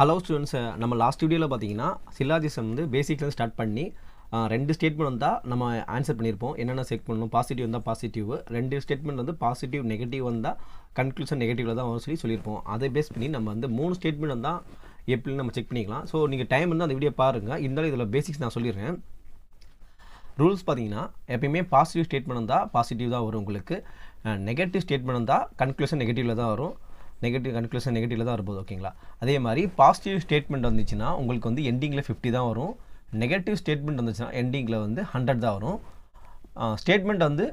Hello students நம்ம last வீடியோவில் பார்த்தீங்கன்னா சில்லாஜிசம் வந்து பேசிக்லேருந்து ஸ்டார்ட் பண்ணி ரெண்டு ஸ்டேட்மெண்ட் வந்தால் நம்ம ஆன்சர் பண்ணியிருப்போம் என்னென்ன செக் பண்ணணும்? பாசிட்டிவ் வந்தால் பாசிட்டிவ் ரெண்டு ஸ்டேட்மெண்ட் வந்து பாசிட்டிவ் நெகட்டிவ் வந்தால் கன்க்ளூஷன் நெகட்டிவில் தான் வரும் சொல்லி சொல்லியிருப்போம் அதை பேஸ் பண்ணி நம்ம வந்து மூணு ஸ்டேட்மெண்ட் வந்தால் எப்படின்னு நம்ம செக் பண்ணிக்கலாம். ஸோ நீங்கள் டைம் இருந்தால் அந்த வீடியோ பாருங்கள் இருந்தாலும் இதில் பேசிக்ஸ் நான் சொல்லிடுறேன். ரூல்ஸ் பார்த்தீங்கன்னா எப்பயுமே பாசிட்டிவ் ஸ்டேட்மெண்ட் வந்தால் பாசிட்டிவ் தான் வரும் உங்களுக்கு. நெகட்டிவ் ஸ்டேட்மெண்ட் வந்தால் கன்க்ளூஷன் நெகட்டிவில் தான் வரும். நெகட்டிவ் கன்க்ளூஷன் நெகட்டிவில் தான் வரும்போது ஓகேங்களா அதே மாதிரி பாசிட்டிவ் ஸ்டேட்மெண்ட் வந்துச்சுன்னா உங்களுக்கு வந்து எண்டிங்கில் ஃபிஃப்டி தான் வரும். நெகட்டிவ் ஸ்டேட்மெண்ட் வந்துச்சுன்னா எண்டிங்கில் வந்து ஹண்ட்ரட் தான் வரும். ஸ்டேட்மெண்ட் வந்து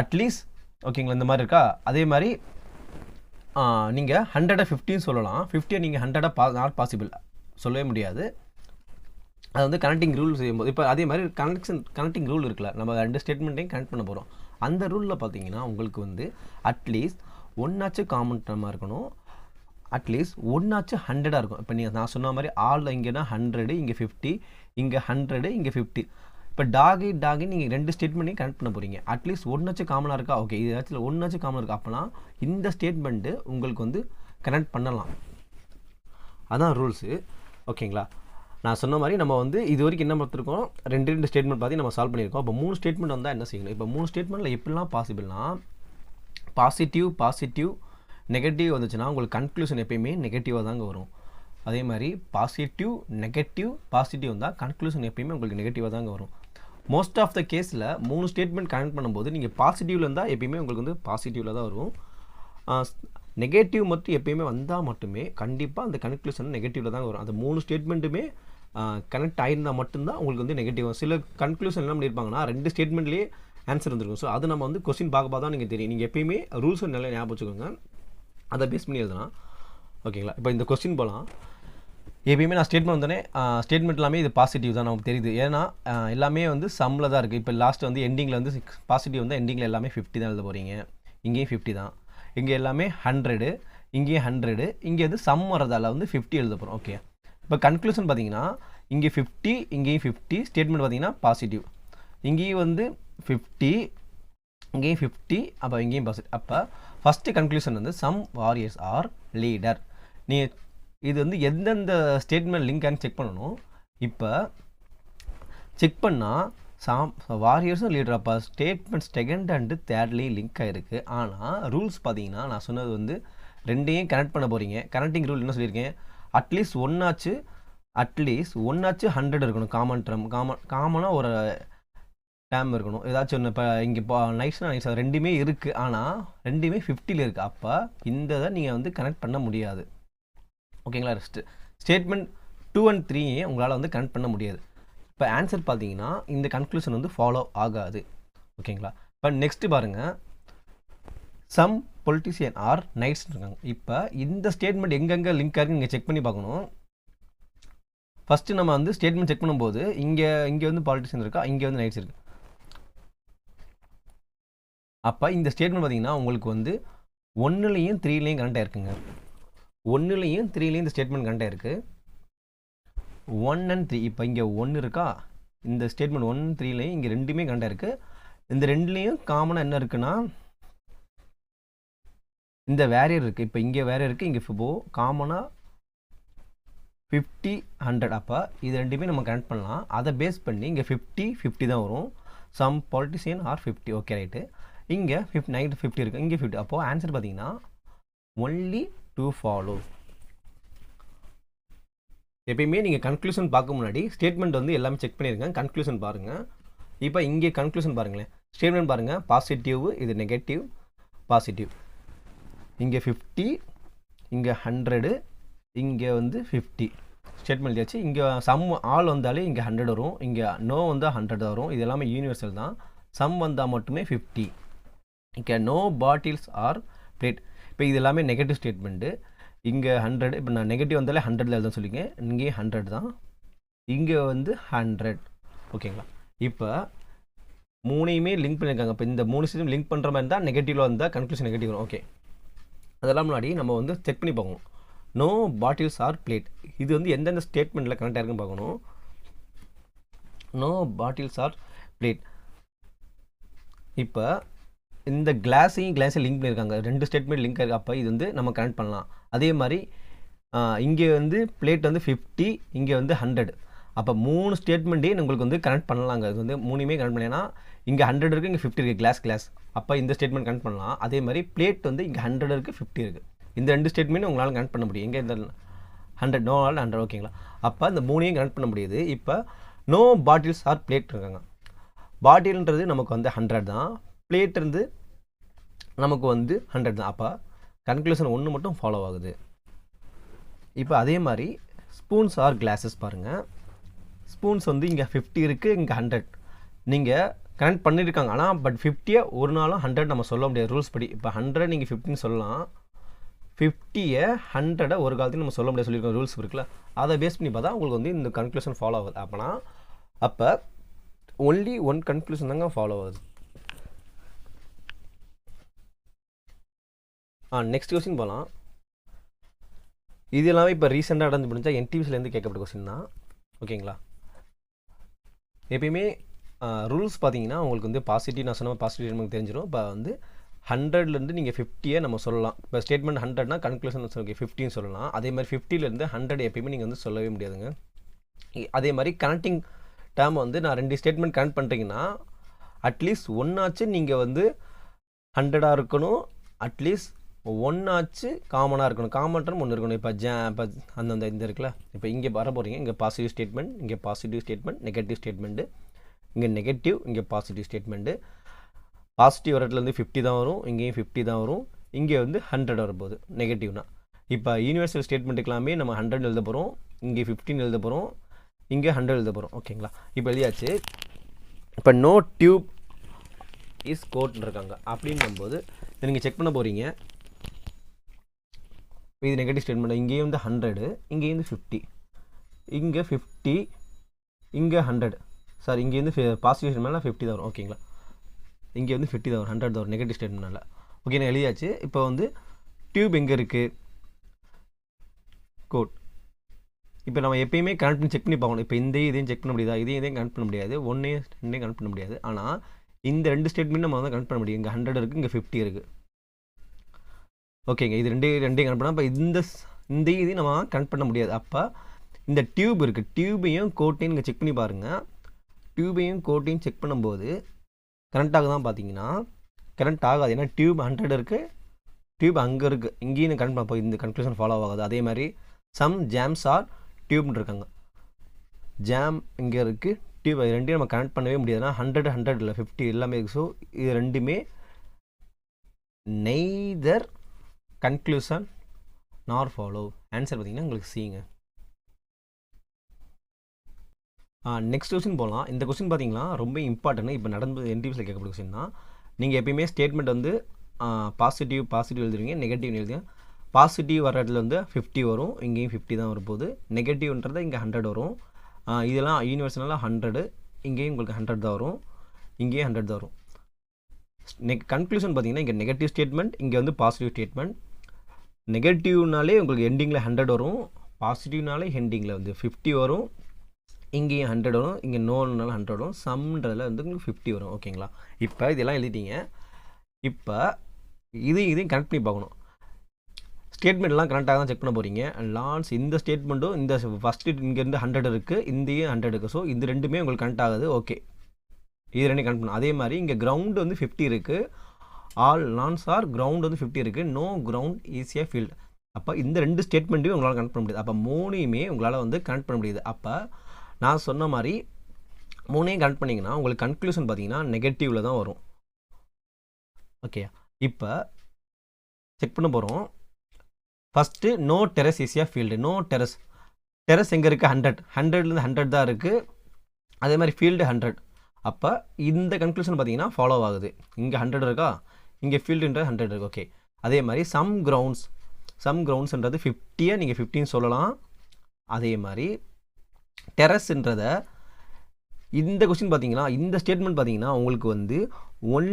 அட்லீஸ்ட் ஓகேங்களா இந்த மாதிரி இருக்கா? அதே மாதிரி நீங்கள் ஹண்ட்ரடை ஃபிஃப்டின்னு சொல்லலாம். ஃபிஃப்டியை நீங்கள் ஹண்ட்ரடாக பா நாட் பாசிபிள் சொல்லவே முடியாது. அது வந்து கனெக்டிங் ரூல் செய்யும்போது இப்போ அதே மாதிரி கனெக்ஷன் கனெக்டிங் ரூல் இருக்குல்ல நம்ம ரெண்டு ஸ்டேட்மெண்ட்டையும் கனெக்ட் பண்ண போகிறோம் அந்த ரூலில் பார்த்தீங்கன்னா உங்களுக்கு வந்து அட்லீஸ்ட் ஒன்னாச்சும் காமன் டர்மாக இருக்கணும். அட்லீஸ்ட் ஒன்னாச்சும் ஹண்ட்ரடாக இருக்கும். இப்போ நீங்கள் நான் சொன்ன மாதிரி ஆள் இங்கேனா ஹண்ட்ரடு இங்கே ஃபிஃப்டி இங்கே ஹண்ட்ரடு இங்கே ஃபிஃப்டி இப்போ டாகி டாகி நீங்கள் ரெண்டு ஸ்டேட்மெண்ட்டையும் கனெக்ட் பண்ண போகிறீங்க அட்லீஸ்ட் ஒன்னாச்சும் காமனாக இருக்கா? ஓகே இது ஏதாச்சும் ஒன்னாச்சும் காமனாக இருக்கா? அப்போனா இந்த ஸ்டேட்மெண்ட்டு உங்களுக்கு வந்து கனெக்ட் பண்ணலாம். அதான் ரூல்ஸு ஓகேங்களா நான் சொன்ன மாதிரி நம்ம வந்து இது வரைக்கும் என்ன பார்த்துருக்கோம்? ரெண்டு ரெண்டு ஸ்டேட்மெண்ட் பார்த்து நம்ம சால்வ் பண்ணியிருக்கோம். அப்போ மூணு ஸ்டேட்மெண்ட் வந்தால் என்ன செய்யணும்? இப்போ மூணு ஸ்டேட்மெண்ட்டில் எப்படிலாம் பாசிபிள்னா பாசிட்டிவ் பாசிட்டிவ் நெகட்டிவ் வந்துச்சுன்னா உங்களுக்கு கன்க்ளூஷன் எப்பயுமே நெகட்டிவாக தாங்க வரும். அதே மாதிரி பாசிட்டிவ் நெகட்டிவ் பாசிட்டிவ் வந்தால் கன்க்ளூஷன் எப்பயுமே உங்களுக்கு நெகட்டிவாக தாங்க வரும். மோஸ்ட் ஆஃப் த கேஸில் மூணு ஸ்டேட்மெண்ட் கனெக்ட் பண்ணும்போது நீங்கள் பாசிட்டிவில் இருந்தால் எப்பயுமே உங்களுக்கு வந்து பாசிட்டிவில் தான் வரும். நெகட்டிவ் மட்டும் எப்பயுமே வந்தால் மட்டுமே கண்டிப்பாக அந்த கன்க்ளூஷன் நெகட்டிவில் தான் வரும். அந்த மூணு ஸ்டேட்மெண்ட்டுமே கனெக்ட் ஆயிருந்தால் மட்டும்தான் உங்களுக்கு வந்து நெகட்டிவ் சில கன்க்ளூஷன் என்ன பண்ணியிருப்பாங்கன்னா ரெண்டு ஸ்டேட்மெண்ட்லேயே ஆன்சர் வந்துருக்கும். ஸோ அது நம்ம வந்து கொஸ்டின் பார்க்க பார்த்தா நீங்கள் தெரியும். நீங்கள் எப்பயுமே ரூல்ஸ் நல்லா ஞாபகம் வச்சுக்கோங்க. அதை பேஸ் பண்ணி எழுதலாம். ஓகேங்களா இப்போ இந்த கொஸ்டின் போகலாம் எப்பயுமே நான் ஸ்டேட்மெண்ட் வந்தோடனே ஸ்டேட்மெண்ட் எல்லாமே இது பாசிட்டிவ் தான் நமக்கு தெரியுது. ஏன்னா எல்லாமே வந்து சம்மில் தான் இருக்குது இப்போ லாஸ்ட் வந்து எண்டிங்கில் வந்து பாசிட்டிவ் வந்து எண்டிங்கில் எல்லாமே ஃபிஃப்டி தான் எழுத போகிறீங்க இங்கேயும் ஃபிஃப்டி தான். இங்கே எல்லாமே ஹண்ட்ரடு இங்கேயும் ஹண்ட்ரடு இங்கே வந்து சம் வரதால வந்து ஃபிஃப்டி எழுத போகிறோம் ஓகே இப்போ கன்க்ளூஷன் பார்த்தீங்கன்னா இங்கே ஃபிஃப்டி இங்கேயும் ஃபிஃப்டி ஸ்டேட்மெண்ட் பார்த்தீங்கன்னா பாசிட்டிவ் இங்கேயும் வந்து ஃபிஃப்டி இங்கேயும் ஃபிஃப்டி அப்போ இங்கேயும் பஸ் அப்போ ஃபஸ்ட்டு கன்க்ளூஷன் வந்து சம் வாரியர்ஸ் ஆர் லீடர் நீ இது வந்து எந்தெந்த ஸ்டேட்மெண்ட் லிங்கான்னு செக் பண்ணணும். இப்போ செக் பண்ணால் சாம் வாரியர்ஸும் லீடர் அப்போ ஸ்டேட்மெண்ட் செகண்ட் அண்டு தேர்ட்லேயும் லிங்க் ஆகிருக்கு ஆனால் ரூல்ஸ் பார்த்தீங்கன்னா நான் சொன்னது வந்து ரெண்டையும் கனெக்ட் பண்ண போகிறீங்க கனெக்டிங் ரூல் என்ன சொல்லியிருக்கேன்? அட்லீஸ்ட் ஒன்னாச்சு அட்லீஸ்ட் ஒன்னாச்சு ஹண்ட்ரட் இருக்கணும். காமன் ட்ரம் காமன் காமனாக ஒரு டேம் இருக்கணும். ஏதாச்சும் ஒன்று இப்போ இங்கே இப்போ நைட்ஸ்னா நைட்ஸ் ரெண்டுமே இருக்குது ஆனால் ரெண்டுமே ஃபிஃப்டியில் இருக்குது அப்போ இந்த இதை நீங்கள் வந்து கனெக்ட் பண்ண முடியாது. ஓகேங்களா ஸ்டேட்மெண்ட் டூ அண்ட் த்ரீயே உங்களால் வந்து கனெக்ட் பண்ண முடியாது. இப்போ ஆன்சர் பார்த்தீங்கன்னா இந்த கன்க்ளூஷன் வந்து ஃபாலோ ஆகாது. ஓகேங்களா? இப்போ நெக்ஸ்ட்டு பாருங்கள் சம் பொலிட்டிஷியன் ஆர் நைட்ஸ் இருக்காங்க. இப்போ இந்த ஸ்டேட்மெண்ட் எங்கெங்கே லிங்க் ஆகுன்னு நீங்கள் செக் பண்ணி பார்க்கணும். ஃபஸ்ட்டு நம்ம வந்து ஸ்டேட்மெண்ட் செக் பண்ணும்போது இங்கே இங்கே வந்து பாலிட்டிஷியன் இருக்கா? இங்கே வந்து நைட்ஸ் இருக்குது அப்போ இந்த ஸ்டேட்மெண்ட் பார்த்தீங்கன்னா உங்களுக்கு வந்து ஒன்றுலேயும் த்ரீலேயும் கரெக்டாக இருக்குங்க. ஒன்றுலேயும் த்ரீலேயும் இந்த ஸ்டேட்மெண்ட் கனெக்ட் இருக்குது ஒன் அண்ட் த்ரீ இப்போ இங்கே ஒன்று இருக்கா? இந்த ஸ்டேட்மெண்ட் ஒன் த்ரீலேயும் இங்கே ரெண்டுமே கரெக்டாக இருக்குது இந்த ரெண்டுலேயும் காமனாக என்ன இருக்குன்னா இந்த வேரியர் இருக்குது இப்போ இங்கே வேரியர் இருக்குது இங்கே ஃபிபோ காமனாக ஃபிஃப்டி ஹண்ட்ரட் அப்போ இது ரெண்டுமே நம்ம கனெக்ட் பண்ணலாம். அதை பேஸ் பண்ணி இங்கே ஃபிஃப்டி ஃபிஃப்டி தான் வரும். Some politician are fifty okay right இங்கே ஃபிஃப்டி நைட் ஃபிஃப்டி இருக்குது இங்கே ஃபிஃப்டி அப்போது ஆன்சர் பார்த்தீங்கன்னா ஒன்லி டூ ஃபாலோ எப்பயுமே நீங்கள் கன்க்ளூஷன் பார்க்க முன்னாடி ஸ்டேட்மெண்ட் வந்து எல்லாமே செக் பண்ணியிருங்க கன்க்ளூஷன் பாருங்கள் இப்போ இங்கே கன்க்ளூஷன் பாருங்களேன். ஸ்டேட்மெண்ட் பாருங்கள் பாசிட்டிவ் இது நெகட்டிவ் பாசிட்டிவ் இங்கே ஃபிஃப்டி இங்கே ஹண்ட்ரடு இங்கே வந்து ஃபிஃப்டி ஸ்டேட்மெண்ட் எழுதியாச்சு இங்கே சம் ஆல் வந்தாலே இங்கே ஹண்ட்ரட் வரும். இங்கே நோ வந்தால் ஹண்ட்ரட் வரும். இது எல்லாமே யூனிவர்சல் தான். சம் வந்தால் மட்டுமே ஃபிஃப்டி இங்கே நோ பாட்டில்ஸ் ஆர் பிளேட் இப்போ இது எல்லாமே நெகட்டிவ் ஸ்டேட்மெண்ட்டு இங்கே ஹண்ட்ரட் இப்போ நான் நெகட்டிவ் வந்தாலே ஹண்ட்ரட்ல எழுத சொல்லிங்க இங்கேயும் ஹண்ட்ரட் தான். இங்கே வந்து ஹண்ட்ரட் ஓகேங்களா? இப்போ மூணையுமே லிங்க் பண்ணியிருக்காங்க இப்போ இந்த மூணு சிஸ்டம் லிங்க் பண்ணுற மாதிரி இருந்தால் நெகட்டிவில் வந்தால் கன்க்ளூஷன் நெகட்டிவ் வரும். ஓகே அதெல்லாம் முன்னாடி நம்ம வந்து செக் பண்ணி பார்க்கணும். நோ பாட்டில்ஸ் ஆர் பிளேட் இது வந்து எந்தெந்த ஸ்டேட்மெண்ட்டில் கனெக்ட் ஆயிருக்குன்னு பார்க்கணும். நோ பாட்டில்ஸ் ஆர் பிளேட் இப்போ இந்த கிளாஸையும் கிளாஸையும் லிங்க் பண்ணியிருக்காங்க. ரெண்டு ஸ்டேட்மெண்ட் லிங்க் இருக்குது அப்போ இது வந்து நம்ம கனெக்ட் பண்ணலாம். அதே மாதிரி இங்கே வந்து பிளேட் வந்து ஃபிஃப்டி இங்கே வந்து ஹண்ட்ரட் அப்போ மூணு ஸ்டேட்மெண்ட்டையும் உங்களுக்கு வந்து கனெக்ட் பண்ணலாங்க. இது வந்து மூணுமே கனெக்ட் பண்ணேன்னா இங்கே ஹண்ட்ரட் இருக்குது இங்கே ஃபிஃப்டி இருக்குது கிளாஸ் கிளாஸ் அப்போ இந்த ஸ்டேட்மெண்ட் கனெக்ட் பண்ணலாம். அதே மாதிரி பிளேட் வந்து இங்கே ஹண்ட்ரட் இருக்குது ஃபிஃப்டி இருக்குது இந்த ரெண்டு ஸ்டேட்மெண்ட் உங்களால் கனெக்ட் பண்ண முடியும். எங்கே இந்த ஹண்ட்ரட் நோ ஆல் ஹண்ட்ரட் ஓகேங்களா அப்போ இந்த மூணையும் கனெக்ட் பண்ண முடியுது. இப்போ நோ பாட்டில்ஸ் ஆர் பிளேட் இருக்காங்க. பாட்டில்ன்றது நமக்கு வந்து ஹண்ட்ரட் தான். பிளேட் இருந்து நமக்கு வந்து ஹண்ட்ரட் தான். அப்போ கன்க்ளூஷன் ஒன்று மட்டும் ஃபாலோ ஆகுது. இப்போ அதே மாதிரி ஸ்பூன்ஸ் ஆர் கிளாஸஸ் பாருங்கள் ஸ்பூன்ஸ் வந்து இங்கே ஃபிஃப்டி இருக்குது இங்கே ஹண்ட்ரட் நீங்கள் கனெக்ட் பண்ணியிருக்காங்க ஆனால் பட் ஃபிஃப்டியை ஒரு நாளும் ஹண்ட்ரட் நம்ம சொல்ல முடியாது. ரூல்ஸ் படி. இப்போ ஹண்ட்ரட் நீங்கள் ஃபிஃப்டின்னு சொல்லலாம். ஃபிஃப்டியை ஹண்ட்ரடை ஒரு காலத்தையும் நம்ம சொல்ல முடியாது சொல்லியிருக்கோம். ரூல்ஸ் இருக்குல்ல. அதை பேஸ் பண்ணி பார்த்தா உங்களுக்கு வந்து இந்த கன்க்ளூஷன் ஃபாலோ ஆகுது. அப்போனா அப்போ ஒன்லி ஒன் கன்க்ளூஷன் தாங்க ஃபாலோ ஆகுது. ஆ நெக்ஸ்ட் கொஸ்டின் போகலாம் இது எல்லாமே இப்போ ரீசெண்டாக நடந்து முடிஞ்சால் என்டிவிசிலேருந்து கேட்கப்பட்ட கொஸ்டின் தான். ஓகேங்களா எப்பயுமே ரூல்ஸ் பார்த்தீங்கன்னா உங்களுக்கு வந்து பாசிட்டிவ் நான் சொன்ன பாசிட்டிவ் நமக்கு தெரிஞ்சிடும் இப்போ வந்து ஹண்ட்ரட்லேருந்து நீங்கள் ஃபிஃப்டியை நம்ம சொல்லலாம். இப்போ ஸ்டேட்மெண்ட் ஹண்ட்ரட்னா கன்க்ளூஷன் ஓகே ஃபிஃப்டின்னு சொல்லலாம். அதே மாதிரி ஃபிஃப்டிலேருந்து ஹண்ட்ரட் எப்பயுமே நீங்கள் வந்து சொல்லவே முடியாதுங்க. அதே மாதிரி கனெக்டிங் டேம் வந்து நான் ரெண்டு ஸ்டேட்மெண்ட் கனெக்ட் பண்ணுறீங்கன்னா அட்லீஸ்ட் ஒன்னாச்சு நீங்கள் வந்து ஹண்ட்ரடாக இருக்கணும். அட்லீஸ்ட் ஒன்னாச்சு காமனாக இருக்கணும். காமன் டர்ம் ஒன்று இருக்கணும். இப்போ ஜே இப்போ அந்தந்த இந்த இருக்குல்ல. இப்போ இங்கே வர போகிறீங்க இங்கே பாசிட்டிவ் ஸ்டேட்மெண்ட் இங்கே பாசிட்டிவ் ஸ்டேட்மெண்ட் நெகட்டிவ் ஸ்டேட்மெண்ட்டு இங்கே நெகட்டிவ் இங்கே பாசிட்டிவ் ஸ்டேட்மெண்ட்டு பாசிட்டிவ் வரதுலேருந்து ஃபிஃப்டி தான் வரும். இங்கேயும் ஃபிஃப்டி தான் வரும். இங்கே வந்து ஹண்ட்ரட் வரும்போது நெகட்டிவ்னா இப்போ யூனிவர்சல் ஸ்டேட்மெண்ட்டுக்கெல்லாமே நம்ம ஹண்ட்ரட் எழுத போகிறோம் இங்கே ஃபிஃப்டின் எழுத போகிறோம் இங்கே ஹண்ட்ரட் எழுத போகிறோம் ஓகேங்களா இப்போ எழுதியாச்சு. இப்போ நோ டியூப் இஸ் கோட்னு இருக்காங்க. அப்படின்னும்போது இதை நீங்கள் செக் பண்ண போகிறீங்க இது நெகட்டிவ் ஸ்டேட்மெண்ட் இங்கேயும் வந்து ஹண்ட்ரடு இங்கேயும் வந்து ஃபிஃப்டி இங்கே ஃபிஃப்டி இங்கே ஹண்ட்ரட் சார் இங்கேருந்து பாசிட்டிவ் ஸ்டேட்மெண்ட்லாம் ஃபிஃப்டி தான் வரும். ஓகேங்களா இங்கே வந்து ஃபிஃப்டி தான் வரும் ஹண்ட்ரட் தான் வரும் நெகட்டிவ் ஸ்டேட்மெண்ட்னால ஓகே நான் எழுதியாச்சு. இப்போ வந்து டியூப் எங்கே இருக்குது கோட் இப்போ நம்ம எப்பயுமே கனெக்ட் பண்ணி செக் பண்ணி பார்க்கணும். இப்போ இந்த இதையும் செக் பண்ண முடியாது? இதையும் இதையும் கனெக்ட் பண்ண முடியாது. ஒன்றையும் ரெண்டையும் கனெக்ட் பண்ண முடியாது. ஆனால் இந்த ரெண்டு ஸ்டேட்மெண்ட் நம்ம வந்து கனெக்ட் பண்ண முடியும். இங்கே ஹண்ட்ரட் இருக்குது இங்கே ஃபிஃப்டி இருக்குது ஓகேங்க இது ரெண்டு ரெண்டையும் கனெக்ட் பண்ணால் இப்போ இந்த ஸ்- இந்த இதையும் நம்ம கனெக்ட் பண்ண முடியாது. அப்போ இந்த டியூப் இருக்குது டியூபையும் கோட்டையும் இங்கே செக் பண்ணி பாருங்கள் டியூபையும் கோட்டையும் செக் பண்ணும்போது கரண்ட் ஆகுதான் பார்த்தீங்கன்னா கரண்ட் ஆகாது. ஏன்னா டியூப் ஹண்ட்ரட் இருக்குது டியூப் அங்கே இருக்குது இங்கேயும் கரண்ட் அப்போ இந்த கன்க்ளூஷன் ஃபாலோ ஆகாது. அதே மாதிரி சம் ஜாம்ஸ் ஆர் டியூப்னு இருக்காங்க. ஜாம் இங்கே இருக்குது டியூப் இது ரெண்டையும் நம்ம கனெக்ட் பண்ணவே முடியாதுன்னா ஹண்ட்ரட் ஹண்ட்ரட் இல்லை ஃபிஃப்டி எல்லாமே ஸோ இது ரெண்டுமே neither conclusion nor follow answer பார்த்தீங்கன்னா உங்களுக்கு சிங்க நெக்ஸ்ட் கொஸ்டின் போகலாம் இந்த கொஸ்டின் பார்த்தீங்கன்னா ரொம்ப இம்பார்ட்டன்ட் இப்போ நடந்து என்டிவிஸில் கேட்கப்பட்ட கொஸ்டின் தான். நீங்கள் எப்பயுமே ஸ்டேட்மெண்ட் வந்து பாசிட்டிவ் பாசிட்டிவ் எழுதுவீங்க நெகட்டிவ் எழுதுவீங்க பாசிட்டிவ் வர இடத்துல வந்து ஃபிஃப்டி வரும் இங்கேயும் ஃபிஃப்டி தான் வரும்போது நெகட்டிவ்ன்றது இங்கே ஹண்ட்ரட் வரும். இதெல்லாம் யூனிவர்சனால ஹண்ட்ரடு இங்கேயும் உங்களுக்கு ஹண்ட்ரட் தான் வரும். இங்கேயும் ஹண்ட்ரட் தான் வரும். நெக் கன்க்ளூஷன் பார்த்தீங்கன்னா இங்கே நெகட்டிவ் ஸ்டேட்மெண்ட் இங்கே வந்து பாசிட்டிவ் ஸ்டேட்மெண்ட் நெகட்டிவ்னாலே உங்களுக்கு எண்டிங்கில் ஹண்ட்ரட் வரும். பாசிட்டிவ்னாலே ஹெண்டிங்கில் வந்து ஃபிஃப்டி வரும். இங்கேயும் ஹண்ட்ரட் வரும். இங்கே நோனால ஹண்ட்ரட் வரும். சம்ன்றதில் வந்து உங்களுக்கு ஃபிஃப்டி வரும். ஓகேங்களா இப்போ இதெல்லாம் எழுதிட்டீங்க. இப்போ இது இதையும் கனெக்ட் பண்ணி பார்க்கணும். ஸ்டேட்மெண்ட்லாம் கரெக்டாக தான் செக் பண்ண போகிறீங்க லான்ஸ் இந்த ஸ்டேட்மெண்ட்டும் இந்த ஃபஸ்ட்டு இங்கேருந்து ஹண்ட்ரட் இருக்குது இந்தியும் ஹண்ட்ரட் இருக்குது ஸோ இது ரெண்டுமே உங்களுக்கு கனெக்ட் ஆகுது. ஓகே இது ரெண்டும் கனெக்ட் பண்ணணும். அதே மாதிரி இங்கே கிரவுண்டு வந்து ஃபிஃப்டி இருக்குது ஆல் லான்ஸ் ஆர் கிரவுண்ட் வந்து ஃபிஃப்டி இருக்குது நோ கிரவுண்ட் ஈஸியாக ஃபீல்டு அப்போ இந்த ரெண்டு ஸ்டேட்மெண்ட்டையும் உங்களால் கனெக்ட் பண்ண முடியாது. அப்போ மூணையுமே உங்களால் வந்து கனெக்ட் பண்ண முடியுது. அப்போ நான் சொன்ன மாதிரி மூணையும் கனெக்ட் பண்ணிங்கன்னா உங்களுக்கு கன்க்ளூஷன் பார்த்தீங்கன்னா நெகட்டிவில் தான் வரும். ஓகே இப்போ செக் பண்ண போகிறோம் ஃபஸ்ட்டு நோ டெரஸ் ஈஸியாக ஃபீல்டு நோ டெரஸ் டெரஸ் எங்கே இருக்குது ஹண்ட்ரட் ஹண்ட்ரட்லேருந்து ஹண்ட்ரட் தான் இருக்குது அதே மாதிரி ஃபீல்டு ஹண்ட்ரட் அப்போ இந்த கன்க்ளூஷன் பார்த்தீங்கன்னா ஃபாலோ ஆகுது. இங்கே ஹண்ட்ரட் இருக்கா? இங்கே ஃபீல்டுன்றது ஹண்ட்ரட் இருக்குது ஓகே அதே மாதிரி சம் கிரவுண்ட்ஸ் சம் கிரவுண்ட்ஸ்ன்றது ஃபிஃப்டியை நீங்கள் ஃபிஃப்டின்னு சொல்லலாம். அதே மாதிரி டெரஸ்ன்றத இந்த கொஸ்டின் பார்த்தீங்கன்னா இந்த ஸ்டேட்மெண்ட் பார்த்தீங்கன்னா உங்களுக்கு வந்து one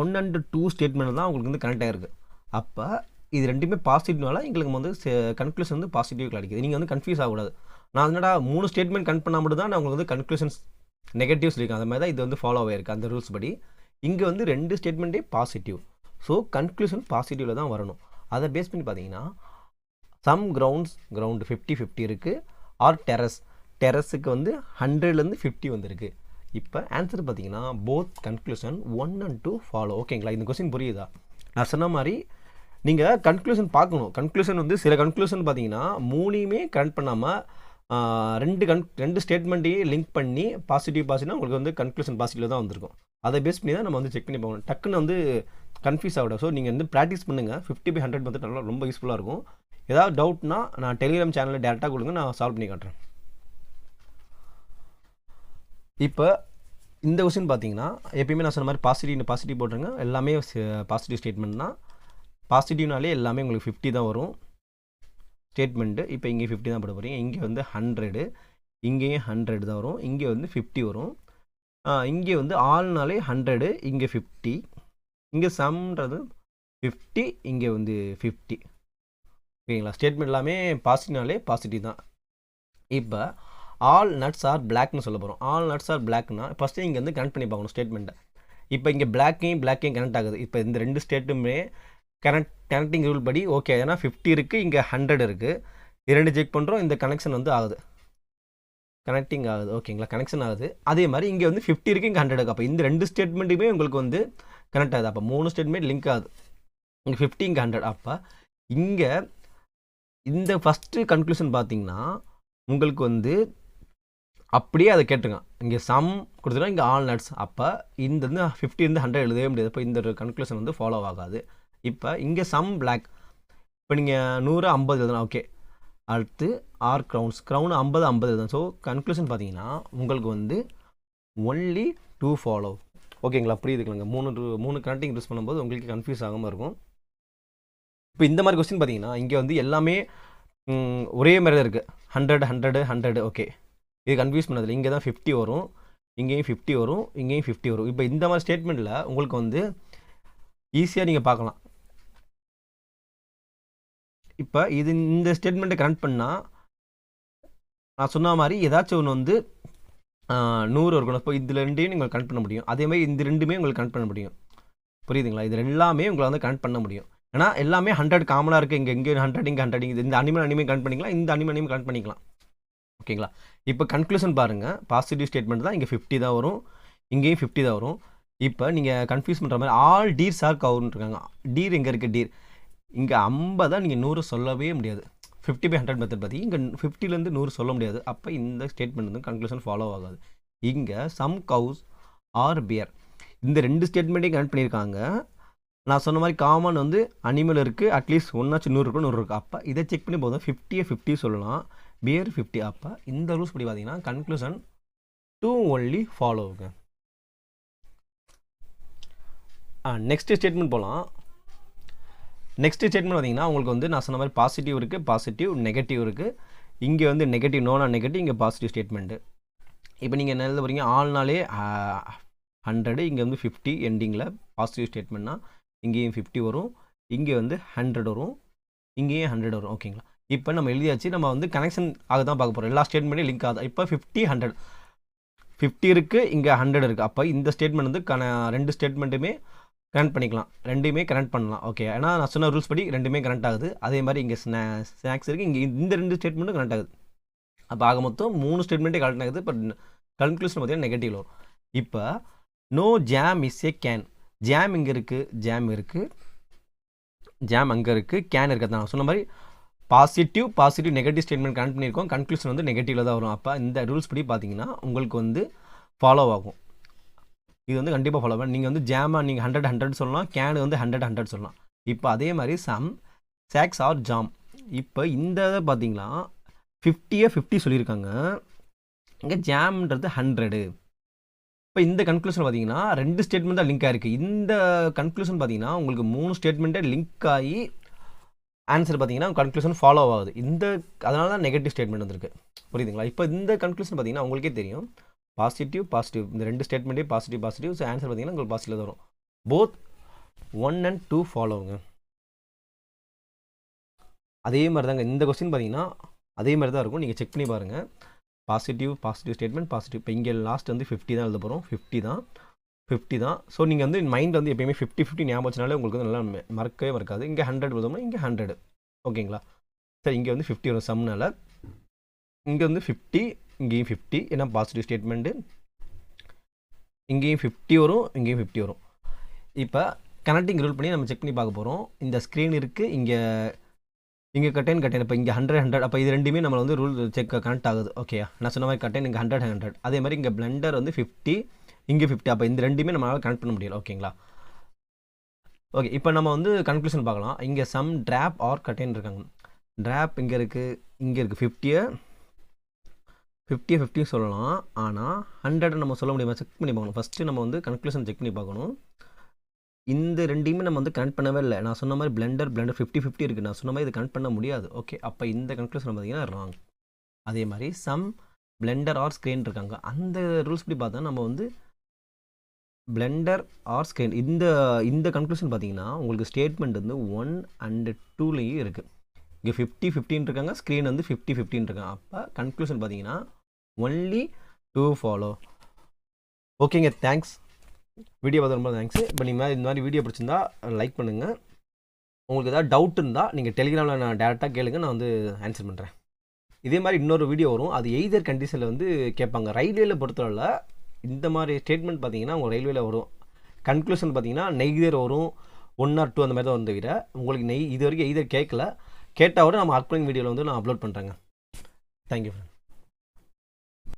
one and two statement தான் உங்களுக்கு வந்து கனெக்ட் ஆகிருக்கு அப்போ இது ரெண்டுமே பாசிட்டிவ்னால எங்களுக்கு வந்து கன்க்ளூஷன் வந்து பாசிட்டிவ் கிடைக்குது நீங்கள் வந்து கன்ஃபியூஸ் ஆகக்கூடாது. நான் என்னடா மூணு ஸ்டேட்மெண்ட் கன் பண்ணால் மட்டும் தான் நான் உங்களுக்கு வந்து கன்க்ளூஷன்ஸ் நெகட்டிவ்ஸ் இருக்கும் அந்த மாதிரி தான் இது வந்து ஃபாலோ ஆகிருக்கு அந்த ரூல்ஸ் படி இங்கே வந்து ரெண்டு ஸ்டேட்மெண்ட்டே பாசிட்டிவ் ஸோ கன்க்ளூஷன் பாசிட்டிவில் தான் வரணும். அதை பேஸ் பண்ணி பார்த்தீங்கன்னா some grounds ground fifty fifty இருக்குது ஆர் டெரஸ் டெரஸுக்கு வந்து ஹண்ட்ரட்லேருந்து ஃபிஃப்டி வந்திருக்கு. இப்போ ஆன்சர் பார்த்தீங்கன்னா both conclusion one and two follow ஓகேங்களா இந்த கொஸ்டின் புரியுதா? நான் சொன்ன மாதிரி நீங்கள் கன்க்ளூஷன் பார்க்கணும். கன்க்ளூஷன் வந்து சில கன்க்ளூஷன் பார்த்தீங்கன்னா மூணையுமே கனெக்ட் பண்ணாமல் ரெண்டு கன் ரெண்டு ஸ்டேட்மெண்ட்டையும் லிங்க் பண்ணி பாசிட்டிவ் பாசிட்டிவ்னா உங்களுக்கு வந்து கன்க்ளூஷன் பாசிட்டிவ் தான் வந்திருக்கும். அதை பேஸ் பண்ணி தான் நம்ம வந்து செக் பண்ணி பார்க்கணும். டக்குன்னு வந்து கன்ஃபியூஸ் ஆகிடும் ஸோ நீங்கள் வந்து ப்ராக்டிஸ் பண்ணுங்கள் ஃபிஃப்டி பை ஹண்ட்ரட் வந்து நல்லா ரொம்ப யூஸ்ஃபுல்லாக இருக்கும். ஏதாவது டவுட்னா நான் டெலிகிராம் சேனலில் டேரெக்டாக கொடுங்க நான் சால்வ் பண்ணி காட்டுறேன். இப்போ இந்த கொஸ்டின் பார்த்தீங்கன்னா எப்பயுமே நான் சொன்ன மாதிரி பாசிட்டிவ் பாசிட்டிவ் போட்டுருங்க. எல்லாமே பாசிட்டிவ் ஸ்டேட்மெண்ட் தான். பாசிட்டிவ்னாலே எல்லாமே உங்களுக்கு ஃபிஃப்டி தான் வரும். ஸ்டேட்மெண்ட்டு இப்போ இங்கே ஃபிஃப்டி தான் போட போகிறீங்க இங்கே வந்து ஹண்ட்ரடு இங்கேயும் ஹண்ட்ரட் தான் வரும். இங்கே வந்து ஃபிஃப்டி வரும். இங்கே வந்து ஆல்னாலே ஹண்ட்ரடு இங்கே ஃபிஃப்டி இங்கே சம்ன்றது ஃபிஃப்டி இங்கே வந்து ஃபிஃப்டி ஓகேங்களா? ஸ்டேட்மெண்ட் எல்லாமே பாசிட்டிவ்னாலே பாசிட்டிவ் தான். இப்போ ஆல் நட்ஸ் ஆர் பிளாக்னு சொல்ல போகிறோம் ஆல் நட்ஸ் ஆர் பிளாக்னா ஃபஸ்ட்டு இங்கே வந்து கனெக்ட் பண்ணி பார்க்கணும் ஸ்டேட்மெண்ட்டை இப்போ இங்கே பிளாக்கையும் பிளாக்கையும் கனெக்ட் ஆகுது. இப்போ இந்த ரெண்டு ஸ்டேட்டுமே கனெக்ட் கனெக்டிங் ரூல் படி ஓகே ஏன்னா ஃபிஃப்டி இருக்குது இங்கே ஹண்ட்ரட் இருக்குது இரண்டு செக் பண்ணுறோம் இந்த கனெக்ஷன் வந்து ஆகுது. கனெக்டிங் ஆகுது. ஓகேங்களா? கனெக்ஷன் ஆகுது. அதே மாதிரி இங்கே வந்து ஃபிஃப்டி இருக்குது இங்கே ஹண்ட்ரட் அப்போ இந்த ரெண்டு ஸ்டேட்மெண்ட்டுமே உங்களுக்கு வந்து கனெக்ட் ஆகுது அப்போ மூணு ஸ்டேட்மெண்ட் லிங்க் ஆகுது. இங்கே ஃபிஃப்டி இங்கே ஹண்ட்ரட் அப்போ இங்கே இந்த ஃபஸ்ட்டு கன்க்ளூஷன் பார்த்தீங்கன்னா உங்களுக்கு வந்து அப்படியே அதை கேட்டுருங்க. இங்கே சம் கொடுத்துருக்கோம் இங்கே ஆல் நட்ஸ் அப்போ இந்த வந்து ஃபிஃப்டி இருந்து ஹண்ட்ரட் எழுதவே முடியாது. இப்போ இந்த கன்க்ளூஷன் வந்து ஃபாலோ ஆகாது. இப்போ இங்கே சம் பிளாக் இப்போ நீங்கள் நூறு ஐம்பது எழுதலாம் ஓகே அடுத்து ஆர் க்ரௌன்ஸ் க்ரௌன் ஐம்பது ஐம்பது எழுதணும் ஸோ கன்க்ளூஷன் பார்த்தீங்கன்னா உங்களுக்கு வந்து ஒன்லி டூ ஃபாலோ ஓகேங்களா புரியுதுக்கலாங்க. மூணு மூணு கனெக்டிங் யூஸ் பண்ணும்போது உங்களுக்கு கன்ஃபியூஸ் ஆகாமல் இருக்கும். இப்போ இந்த மாதிரி கொஸ்டின் பார்த்தீங்கன்னா இங்கே வந்து எல்லாமே ஒரே மாதிரி தான் இருக்குது ஹண்ட்ரட் ஹண்ட்ரடு ஹண்ட்ரடு ஓகே இது கன்ஃபியூஸ் பண்ணதில்லை இங்கே தான் ஃபிஃப்டி வரும். இங்கேயும் ஃபிஃப்டி வரும். இங்கேயும் ஃபிஃப்டி வரும். இப்போ இந்த மாதிரி ஸ்டேட்மெண்ட்டில் உங்களுக்கு வந்து ஈஸியாக நீங்கள் பார்க்கலாம். இப்போ இது இந்த ஸ்டேட்மெண்ட்டை கனெக்ட் பண்ணால் நான் சொன்ன மாதிரி ஏதாச்சும் ஒன்று வந்து நூறு இருக்கணும் இப்போ இது ரெண்டையும் நீங்கள் கனெக்ட் பண்ண முடியும். அதே மாதிரி இந்த ரெண்டுமே உங்களுக்கு கனெக்ட் பண்ண முடியும். புரியுதுங்களா? இது எல்லாமே உங்களை வந்து கனெக்ட் பண்ண முடியும். ஏன்னா எல்லாமே ஹண்ட்ரட் காமனாக இருக்குது இங்கே இங்கே ஹண்ட்ரட் இங்கே ஹண்ட்ரட் இங்கே இந்த அனிமல் அனிமே கனெக்ட் பண்ணிக்கலாம். இந்த அனிமல் அனிமே கனெக்ட் பண்ணிக்கலாம். ஓகேங்களா? இப்போ கன்க்ளூஷன் பாருங்கள் பாசிட்டிவ் ஸ்டேட்மெண்ட் தான் இங்கே ஃபிஃப்டி தான் வரும். இங்கேயும் ஃபிஃப்டி தான் வரும். இப்போ நீங்கள் கன்ஃபியூஸ் பண்ணுற மாதிரி ஆல் டீர் சார் கவுர்னு இருக்காங்க. டீர் எங்கே இருக்குது டீர் இங்கே ஐம்பதா நீங்கள் நூறு சொல்லவே முடியாது. ஃபிஃப்டி பை ஹண்ட்ரட் மெத்தட் பற்றி இங்கே ஃபிஃப்டிலேருந்து நூறு சொல்ல முடியாது. அப்போ இந்த ஸ்டேட்மெண்ட் வந்து கன்க்ளூஷன் ஃபாலோ ஆகாது. இங்கே சம் கவுஸ் ஆர் பியர் இந்த ரெண்டு ஸ்டேட்மெண்ட்டையும் கனெக்ட் பண்ணியிருக்காங்க. நான் சொன்ன மாதிரி காமன் வந்து அனிமல் இருக்குது அட்லீஸ்ட் ஒன்றாச்சும் நூறு இருக்கும் நூறு இருக்குது அப்போ இதை செக் பண்ணி போதும். ஃபிஃப்டியை ஃபிஃப்டி சொல்லலாம். பியர் ஃபிஃப்டி அப்போ இந்த ரூல்ஸ் படி பார்த்தீங்கன்னா கன்க்ளூஷன் டூ ஒன்லி ஃபாலோவுங்க நெக்ஸ்ட் ஸ்டேட்மெண்ட் போகலாம் நெக்ஸ்ட் ஸ்டேட்மெண்ட் பார்த்தீங்கன்னா உங்களுக்கு வந்து நான் சொன்ன மாதிரி பாசிட்டிவ் இருக்குது பாசிட்டிவ் நெகட்டிவ் இருக்குது இங்கே வந்து நெகட்டிவ் நோனா நெகட்டிவ் இங்கே பாசிட்டிவ் ஸ்டேட்மெண்ட்டு இப்போ நீங்கள் என்ன எழுத போகிறீங்க நாளே ஹண்ட்ரடு இங்கே வந்து ஃபிஃப்டி எண்டிங்கில் பாசிட்டிவ் ஸ்டேட்மெண்ட்னா இங்கேயும் ஃபிஃப்டி வரும். இங்கே வந்து ஹண்ட்ரட் வரும். இங்கேயும் ஹண்ட்ரட் வரும். ஓகேங்களா இப்போ நம்ம எழுதியாச்சு நம்ம வந்து கனெக்ஷன் ஆக தான் பார்க்க போகிறோம் எல்லா ஸ்டேட்மெண்ட்டையும் லிங்க் ஆகுது. இப்போ ஃபிஃப்டி ஹண்ட்ரட் ஃபிஃப்டி இருக்குது இங்கே ஹண்ட்ரட் இருக்குது அப்போ இந்த ஸ்டேட்மெண்ட் வந்து கன ரெண்டு ஸ்டேட்மெண்ட்டுமே கனெக்ட் பண்ணிக்கலாம். ரெண்டுமே கனெக்ட் பண்ணலாம். ஓகே ஏன்னா நான் சொன்ன ரூல்ஸ் படி ரெண்டுமே கனெக்ட் ஆகுது. அதே மாதிரி இங்கே ஸ்நா ஸ்நாக்ஸ் இருக்குது இங்கே இந்த ரெண்டு ஸ்டேட்மெண்ட்டும் கனெக்ட் ஆகுது. அப்போ ஆக மொத்தம் மூணு ஸ்டேட்மெண்ட்டே கனெக்ட் ஆகுது. பட் கன்க்ளூஷன் பார்த்தீங்கன்னா நெகட்டிவ் வரும். இப்போ no jam is a can jam இங்கே இருக்குது ஜாம் இருக்குது ஜாம் அங்கே இருக்குது கேன் இருக்குது நான் சொன்ன மாதிரி positive positive negative statement connect பண்ணியிருக்கோம். கன்க்ளூஷன் வந்து நெகட்டிவில் தான் வரும். அப்போ இந்த ரூல்ஸ் படி பார்த்தீங்கன்னா உங்களுக்கு வந்து ஃபாலோ ஆகும். இது வந்து கண்டிப்பாக ஃபாலோ பண்ண. நீங்கள் வந்து ஜாமா நீங்கள் ஹண்ட்ரட் ஹண்ட்ரட் சொல்லலாம். கேனு வந்து ஹண்ட்ரட் ஹண்ட்ரட் சொல்லலாம். இப்போ அதே மாதிரி சம் சாக்ஸ் ஆர் ஜாம் இப்போ இந்த இதை பார்த்தீங்கன்னா ஃபிஃப்டியே ஃபிஃப்டி சொல்லியிருக்காங்க. இங்கே ஜாம்ன்றது ஹண்ட்ரடு இப்போ இந்த கன்க்ளூஷன் பார்த்தீங்கன்னா ரெண்டு ஸ்டேட்மெண்ட் தான் லிங்க் ஆயிருக்கு. இந்த கன்க்ளூஷன் பார்த்தீங்கன்னா உங்களுக்கு மூணு ஸ்டேட்மெண்ட்டே லிங்க் ஆகி ஆன்சர் பார்த்தீங்கன்னா கன்க்ளூஷன் ஃபாலோ ஆகுது. இந்த அதனால தான் நெகட்டிவ் ஸ்டேட்மெண்ட் வந்திருக்கு. புரியுதுங்களா? இப்போ இந்த கன்க்ளூஷன் பார்த்தீங்கன்னா உங்களுக்கே தெரியும். பாசிட்டிவ் பாசிட்டிவ் இந்த ரெண்டு ஸ்டேட்மெண்ட்டே பாசிட்டிவ் பாசிட்டிவ் ஸோ ஆன்சர் பார்த்தீங்கன்னா உங்களுக்கு பாசிட்டிவ் வரும். போத் ஒன் அண்ட் டூ ஃபாலோவுங்க அதே மாதிரி தாங்க. இந்த கொஸ்டின் பார்த்தீங்கன்னா அதே மாதிரி தான் இருக்கும். நீங்கள் செக் பண்ணி பாருங்கள் பாசிட்டிவ் பாசிட்டிவ் ஸ்டேட்மெண்ட் பாசிட்டிவ் இப்போ இங்கே லாஸ்ட் வந்து ஃபிஃப்டி தான் எழுத போகிறோம் ஃபிஃப்டி தான். ஃபிஃப்டி தான். ஸோ நீங்கள் வந்து மைண்ட் வந்து எப்பயுமே ஃபிஃப்டி ஃபிஃப்டி ஞாபகம் வச்சனாலே உங்களுக்கு வந்து நல்லா மறக்கவே மறக்காது. இங்கே ஹண்ட்ரட் எழுதோம்னா இங்கே ஹண்ட்ரட் ஓகேங்களா சரி இங்கே வந்து ஃபிஃப்டி வரும் சம்னால் இங்கே வந்து ஃபிஃப்டி இங்கேயும் ஃபிஃப்டி ஏன்னா பாசிட்டிவ் ஸ்டேட்மெண்ட்டு இங்கேயும் ஃபிஃப்டி வரும் இங்கேயும் ஃபிஃப்டி வரும். இப்போ கனெக்டிங் ரூல் பண்ணி நம்ம செக் பண்ணி பார்க்க போகிறோம் இந்த ஸ்க்ரீன் இருக்குது இங்கே இங்கே கட்டைன் கட்டைன் இப்போ இங்கே ஹண்ட்ரட் ஹண்ட்ரட் அப்போ இது ரெண்டுமே நம்ம வந்து ரூல் செக் கனெக்ட் ஆகுது. ஓகே நான் சொன்ன மாதிரி கட்டைன் இங்கே ஹண்ட்ரட் ஹண்ட்ரட் அதே மாதிரி இங்கே பிளண்டர் வந்து ஃபிஃப்டி இங்கே ஃபிஃப்டி அப்போ இந்த ரெண்டுமே நம்மளால் கனெக்ட் பண்ண முடியல. ஓகேங்களா ஓகே இப்போ நம்ம வந்து கன்க்ளூஷன் பார்க்கலாம். இங்கே சம் ட்ராப் ஆர் கட்டைன் இருக்காங்க. ட்ராப் இங்கே இருக்குது இங்கே இருக்குது ஃபிஃப்டியை ஃபிஃப்டியை ஃபிஃப்டியும் சொல்லலாம். ஆனால் ஹண்ட்ரட் நம்ம சொல்ல முடியுமா? செக் பண்ணி பார்க்கணும். ஃபஸ்ட்டு நம்ம வந்து கன்க்ளூஷன் செக் பண்ணி பார்க்கணும். இந்த ரெண்டையுமே நம்ம வந்து கனெக்ட் பண்ணவே இல்லை. நான் சொன்ன மாதிரி பிளண்டர் பிளண்டர் ஃபிஃப்டி ஃபிஃப்டி இருக்குது நான் சொன்ன மாதிரி இது கனெக்ட் பண்ண முடியாது. ஓகே அப்போ இந்த கன்க்ளூஷன் பார்த்தீங்கன்னா ராங் அதே மாதிரி சம் பிளெண்டர் ஆர் ஸ்க்ரீன் இருக்காங்க. அந்த ரூல்ஸ் படி பார்த்தா நம்ம வந்து பிளெண்டர் ஆர் ஸ்க்ரீன் இந்த இந்த கன்க்ளூஷன் பார்த்தீங்கன்னா உங்களுக்கு ஸ்டேட்மெண்ட் வந்து ஒன் அண்ட் டூலேயும் இருக்குது இங்கே ஃபிஃப்டி ஃபிஃப்டின் இருக்காங்க. ஸ்க்ரீன் வந்து ஃபிஃப்டி ஃபிஃப்டின் இருக்காங்க. அப்போ கன்க்ளூஷன் பார்த்தீங்கன்னா ஒன்லி டூ ஃபாலோ ஓகேங்க தேங்க்ஸ் வீடியோ பார்த்து ரொம்ப தேங்க்ஸ் இப்போ நீங்கள் இந்த மாதிரி வீடியோ பிடிச்சிருந்தா லைக் பண்ணுங்கள் உங்களுக்கு ஏதாவது டவுட் இருந்தால் நீங்கள் டெலிகிராமில் நான் டேரெக்டாக கேளுங்க நான் வந்து ஆன்சர் பண்ணுறேன் இதே மாதிரி இன்னொரு வீடியோ வரும். அது எய்தர் கண்டிஷனில் வந்து கேட்பாங்க. ரயில்வேல பொறுத்தவரை இந்த மாதிரி ஸ்டேட்மெண்ட் பார்த்தீங்கன்னா உங்கள் ரயில்வேல வரும். கன்க்ளூஷன் பார்த்தீங்கன்னா நெய்தர் வரும். ஒன் ஆர் டூ அந்த மாதிரி தான் வந்து தவிர உங்களுக்கு நெய் இது வரைக்கும் எய்தர் கேட்கல. கேட்டால் கூட நம்ம அப்கமிங் வீடியோவில் வந்து நான் அப்லோட் பண்ணுறேங்க தேங்க்யூ